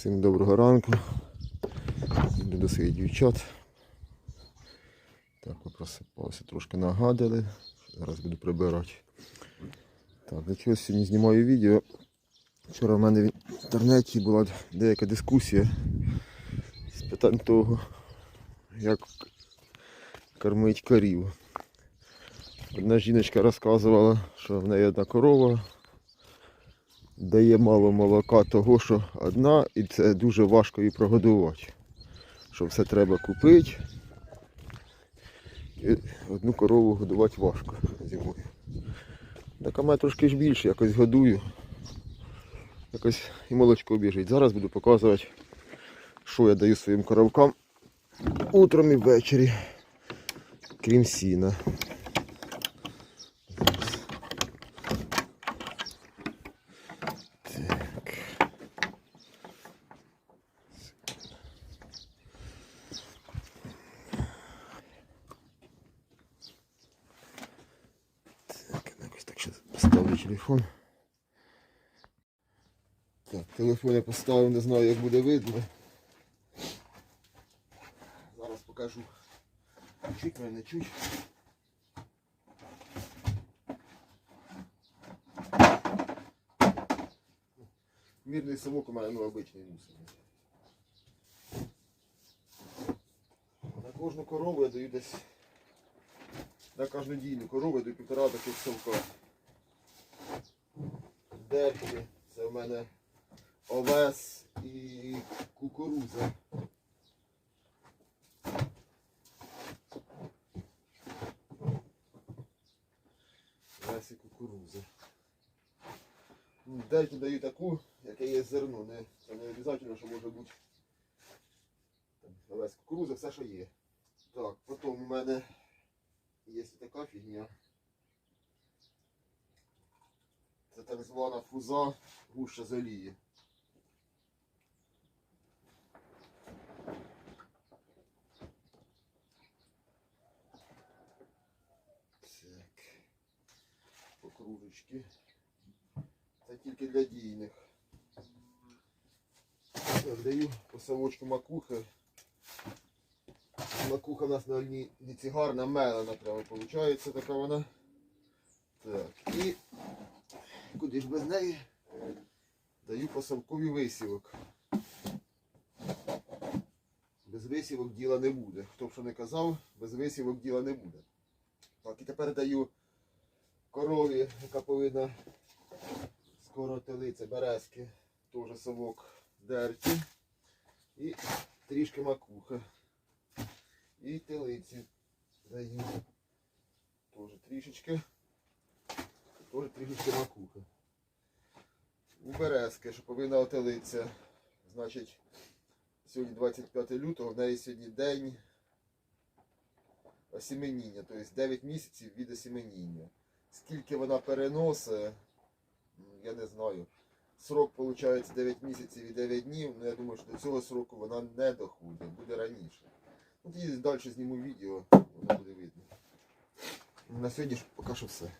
Всім доброго ранку. Йду до своїх дівчат. Так, попросипався, трошки нагадали. Зараз буду прибирати. Так, для чого сьогодні знімаю відео. Вчора в мене в інтернеті була деяка дискусія з питань того, як кормить корів. Одна жіночка розказувала, що в неї одна корова дає мало молока того, що одна, і це дуже важко її прогодувати. Що все треба купити. І одну корову годувати важко зимою. Так а мене трошки ж більше, якось годую. Якось і молочко біжить. Зараз буду показувати, що я даю своїм коровкам утром і ввечері, крім сіна. Так. Так, якось поставлю телефон. Так, телефон я поставив, не знаю як буде видно. Зараз покажу. Чуть мене не чуть. Мірний совок у мене ну, обичний мусор. На кожну корову я даю десь на кожну дійну корову я даю півтора таких совка. Дерхи, це в мене овес і кукуруза. Овес і кукуруза. Ну, даю таку, яке є зерно. Не, це не обов'язково, що може бути овес, кукуруза, все, що є. Так, потім у мене є така фігня. Це так звана фуза гуща з олії. Так. Покружечки. Це тільки для дійних. Так, даю по совочку макухи. Макуха у нас на ліці гарна мелена прямо виходить така вона. Так, і куди ж без неї даю посадковий висівок. Без висівок діла не буде. Хто б що не казав, без висівок діла не буде. Так, і тепер даю корові, яка повинна скоро телиця, березки, теж совок дерті. І трішки макуха. І телиці даю. Теж трішечки. Теж трішечки макуха. У березки, що повинна отелитися. Значить, сьогодні 25 лютого, в неї сьогодні день осіменіння, тобто 9 місяців від осіменіння. Скільки вона переносить, я не знаю. Срок виходить 9 місяців і 9 днів, але я думаю, що до цього сроку вона не доходить, буде раніше. Ну, тоді далі зніму відео, воно буде видно. На сьогодні ж поки що все.